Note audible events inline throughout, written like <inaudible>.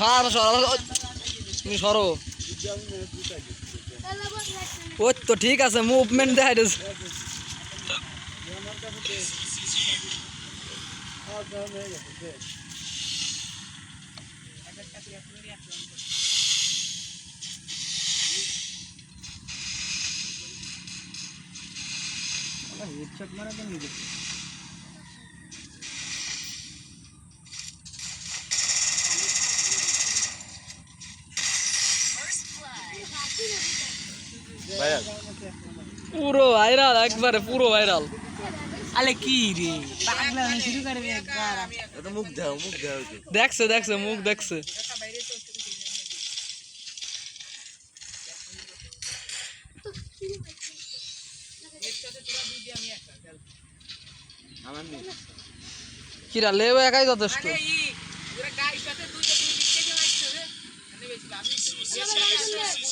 ভালো সরো তুমি সরো। ওই তো ঠিক আছে মুভমেন্ট দেখাই দিস। ভাইয়া পুরো ভাইরাল একবারে পুরো ভাইরাল আলে কি রে? পাগলা শুরু করে একবার এটা মুখ দাও মুখ দাও। দেখছে দেখছে মুখ দেখছে। কিরা লেও একাই যথেষ্ট।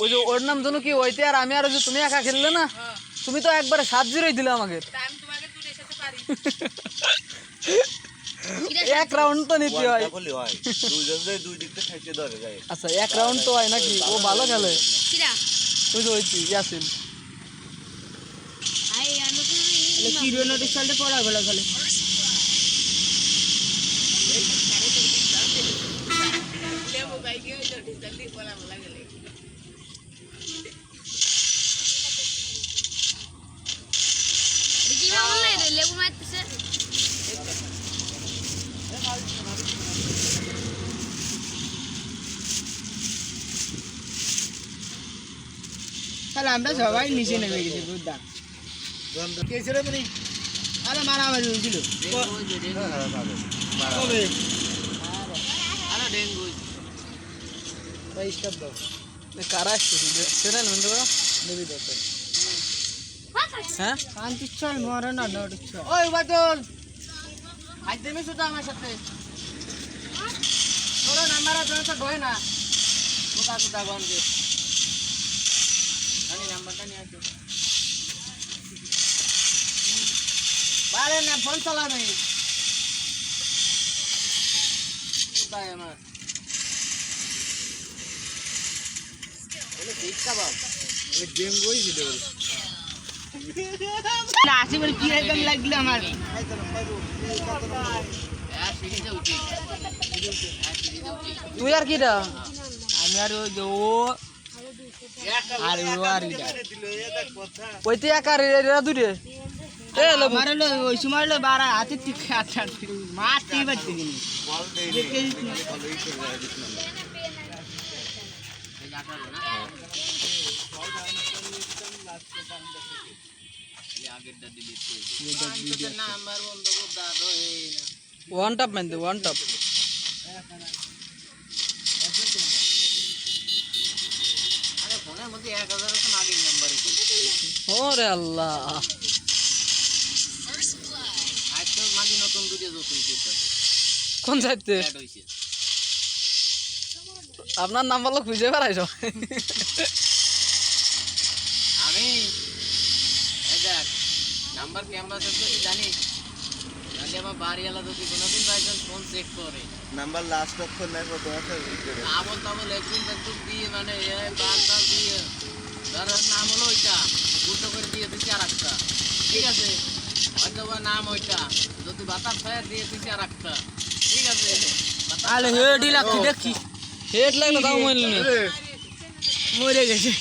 ওই যে ওর নাম যেন কি ওইতে আর আমি আর ওই যে তুমি একা খেললে না? তুমি তো একবারে সাত জিরোই দিলে আমাকে। <laughs> এক রাউন্ড তো নিতে হয়। বললি হয়। দুইজন যে দুই দিকটা খাইতে ধরে যায়। আচ্ছা এক রাউন্ড তো হয় নাকি? ও ভালো খেলে। ওই যে ওই ইয়াসিন। কি রে নোটিস পড়া গেল গেলে। <laughs> লেবু মারতেছে তাহলে আমরা সবাই নিচে নেমে গেছি বুদ্ধা আরে মারামারি হয়েছিল কারা আসছে সেরেন মনে করো হ্যাঁ শান্তি চল মরে না নোটিস চল ওই বাদল। আজ দেবে শুধু আমার সাথে। তোর নাম্বার আছে তো গয় না। কোথা কোথা গনকে আমি নাম্বারটা নিয়ে বারে না, ফোন চালাবে। কোথায় আমার। বলে দেখতা বাবা গেম কইছিল না আসি বলে কি একদম লাগল আমার? তুই আর কিটা? আমি আর ওই যে ও আর ও আর এটা ওইতে এক এরা দুটে এ লেবু আমার হলো ওই সময় হলো বারা হাতে টিকে আচ্ছা মাছ টিকে কিনি বল দেই দেখে ভালোই খেলে দিস না নাম্বার বন্ধ করতে আদো এই না ওয়ান টাপ মেন ওয়ান টাপ ওরে আল্লাহ। কোন যাইতে আপনার নাম্বার লোক খুঁজে বেড়াইছ আমি এই দেখ নাম্বার ক্যামেরা থাকতে তুই জানিস আমার বাড়িওয়ালা যদি কোনোদিন বাই ফোন চেক করে? নাম্বার লাস্ট অক্ষর নাই কত আছে ই করে। একদিন একটু দিয়ে মানে দিয়ে ধর নাম হলো ওইটা। উল্টো করে দিয়ে দিচ্ছি আর একটা ঠিক আছে? হয়তো বা নাম ওইটা। যদি বাতাস দিয়ে দিচ্ছি আর একটা ঠিক আছে দেখছি হেড লাগলো তাও মরলি না মরে গেছে